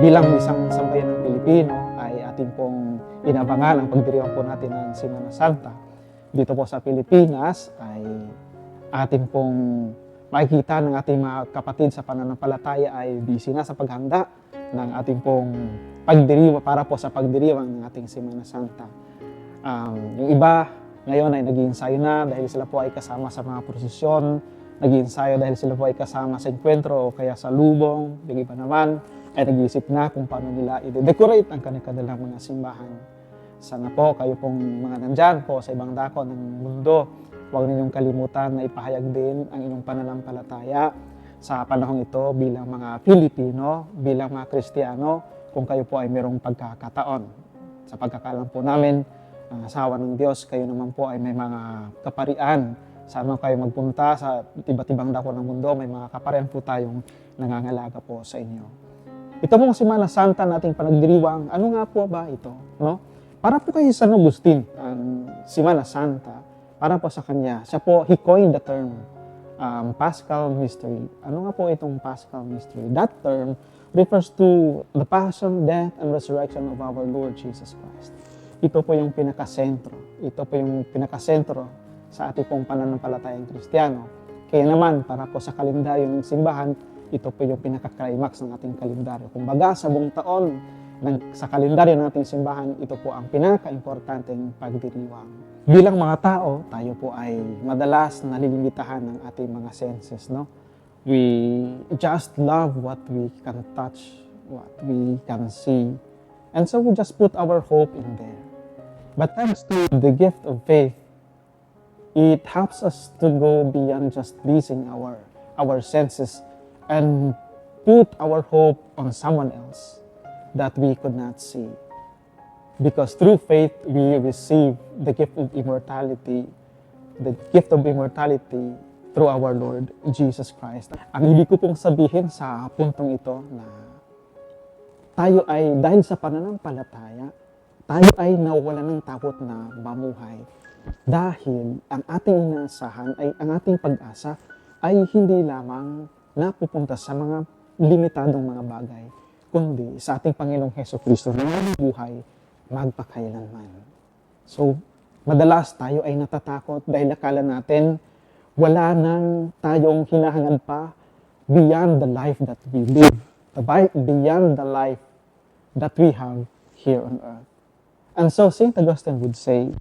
bilang isang sambayan ng Pilipino ay ating pong inabangan ang pagdiriwang po natin ng Semana Santa. Dito po sa Pilipinas ay ating pong makikita ng ating mga kapatid sa pananampalataya ay busy na sa paghanda ng ating pong pagdiriwa para po sa pagdiriwang ng ating Semana Santa. Um, yung iba ngayon ay nag-iinsayo na dahil sila po ay kasama sa mga prosesyon, nag-iinsayo dahil sila po ay kasama sa enkwentro o kaya sa lubong, yung iba naman ay nag-iisip na kung paano nila i-decorate ang kanilang mga simbahan. Sana po kayo pong mga nandyan po sa ibang dako ng mundo, huwag ninyong kalimutan na ipahayag din ang inyong pananampalataya sa panahong ito bilang mga Pilipino, bilang mga Kristiyano, kung kayo po ay mayroong pagkakataon. Sa pagkakalam po namin, ang asawa ng Diyos, kayo naman po ay may mga kaparian. Saan man kayo magpunta sa iba't ibang dako ng mundo, may mga kaparian po tayong nangangalaga po sa inyo. Ito pong Semana Santa nating panagdiriwang, ano nga po ba ito? No? Para po kay San Agustin, ang Semana Santa, para po sa kanya, siya po, he coined the term um, Paschal Mystery. Ano nga po itong Paschal Mystery? That term refers to the passion, death, and resurrection of our Lord Jesus Christ. Ito po yung pinakasentro. Ito po yung pinakasentro sa ating pong pananampalatayang Kristiyano. Kaya naman, para po sa kalendaryo ng simbahan, ito po yung pinaka-climax ng ating kalendaryo. Kumbaga, sa buong taon, ng, sa kalendaryo ng ating simbahan, ito po ang pinaka-importanteng pagdiriwang. Bilang mga tao, tayo po ay madalas nalilimitahan ng ating mga senses, no? We just love what we can touch, what we can see. And so we just put our hope in there. But thanks to the gift of faith, it helps us to go beyond just pleasing our, our senses and put our hope on someone else that we could not see. Because through faith, we receive the gift of immortality, the gift of immortality through our Lord Jesus Christ. Ang ibig ko pong sabihin sa puntong ito na tayo ay, dahil sa pananampalataya, tayo ay nawala ng takot na mamuhay. Dahil ang ating inaasahan ay ang ating pag-asa ay hindi lamang napupunta sa mga limitadong mga bagay, kundi sa ating Panginoong Heso Kristo na buhay magpakailanman. So, madalas tayo ay natatakot dahil akala natin wala nang tayong hinahangad pa beyond the life that we live, beyond the life that we have here on earth. And so St. Augustine would say,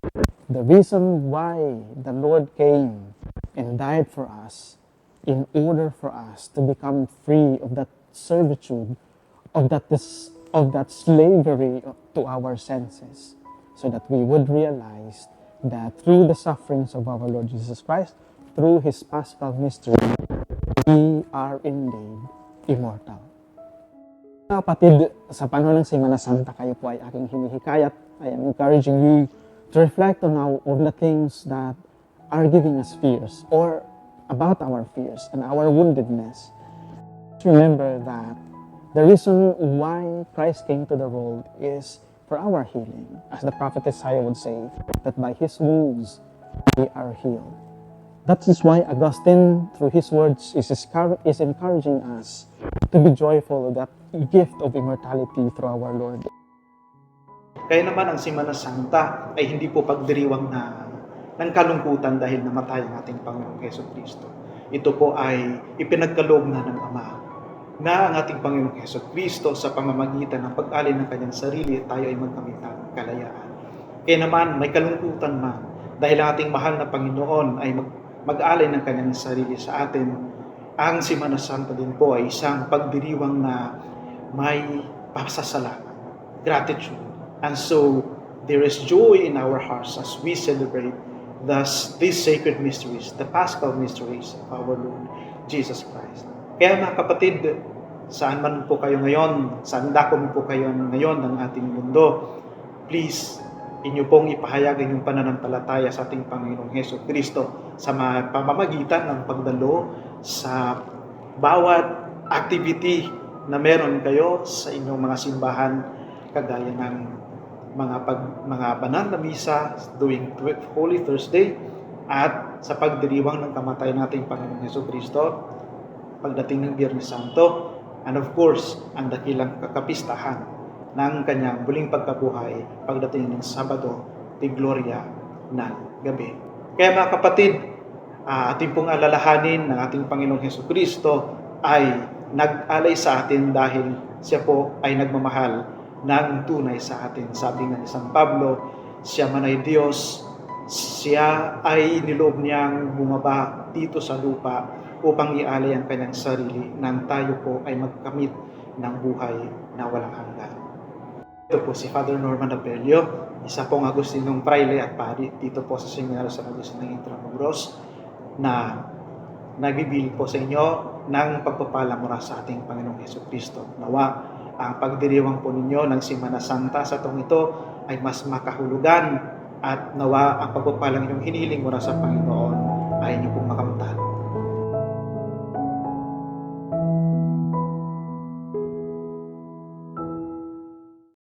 the reason why the Lord came and died for us in order for us to become free of that servitude, of that, dis- of that slavery to our senses, so that we would realize that through the sufferings of our Lord Jesus Christ, through His Paschal mystery, we are indeed immortal. Mga kapatid, sa panahon ng Semana Santa, kayo po ay aking hinihikayat. I am encouraging you to reflect on, our, on the things that are giving us fears or about our fears and our woundedness. Remember that the reason why Christ came to the world is for our healing. As the prophet Isaiah would say, that by his wounds we are healed. That is why Augustine, through his words, is, is encouraging us to be joyful of that gift of immortality through our Lord. Kaya naman ang Semana Santa ay hindi po pagdiriwang na ng kalungkutan dahil namatay ang ating Panginoong Heso Kristo. Ito po ay ipinagkaloob na ng Ama na ang ating Panginoong Heso Kristo sa pamamagitan ng pag-alay ng kanyang sarili tayo ay magkamit ng kalayaan. Kaya naman may kalungkutan man dahil ang ating mahal na Panginoon ay mag, mag-alay ng kanyang sarili sa atin. Ang Semana Santa din po ay isang pagdiriwang na may pasasalamat, gratitude, And so there is joy in our hearts as we celebrate thus these sacred mysteries, the Paschal mysteries of our Lord Jesus Christ. Kaya mga kapatid, saan man po kayo ngayon, saan dako man po kayo ngayon ng ating mundo, please, inyo pong ipahayag inyong pananampalataya sa ating Panginoong Heso Kristo sa pamamagitan ng pagdalo sa bawat activity na meron kayo sa inyong mga simbahan kagaya ng mga pag mga banal na misa doing Holy Thursday at sa pagdiriwang ng kamatayan nating Panginoong Heso Kristo pagdating ng Biyernes Santo and of course, ang dakilang kakapistahan ng kanyang muling pagkabuhay pagdating ng Sabado de Gloria ng gabi. Kaya mga kapatid, uh, ating pong alalahanin ng ating Panginoong Heso Kristo ay nag-alay sa atin dahil siya po ay nagmamahal ng tunay sa atin. Sabi nga ni San Pablo, siya man ay Diyos, siya ay niloob niyang bumaba dito sa lupa upang ialay ang kanyang sarili nang tayo po ay magkamit ng buhay na walang hanggan. Ito po si Father Norman Abelio, isa pong Agustinong Praile at Pari dito po sa Seminaryo sa Agusin ng Intramuros na nagbibil po sa inyo ng pagpapala mula sa ating Panginoong Heso Kristo. Nawa ang pagdiriwang po ninyo ng Simana Santa sa tong ito ay mas makahulugan at nawa ang pagpapalang inyong hinihiling mula sa Panginoon. Ay inyo pong makamtan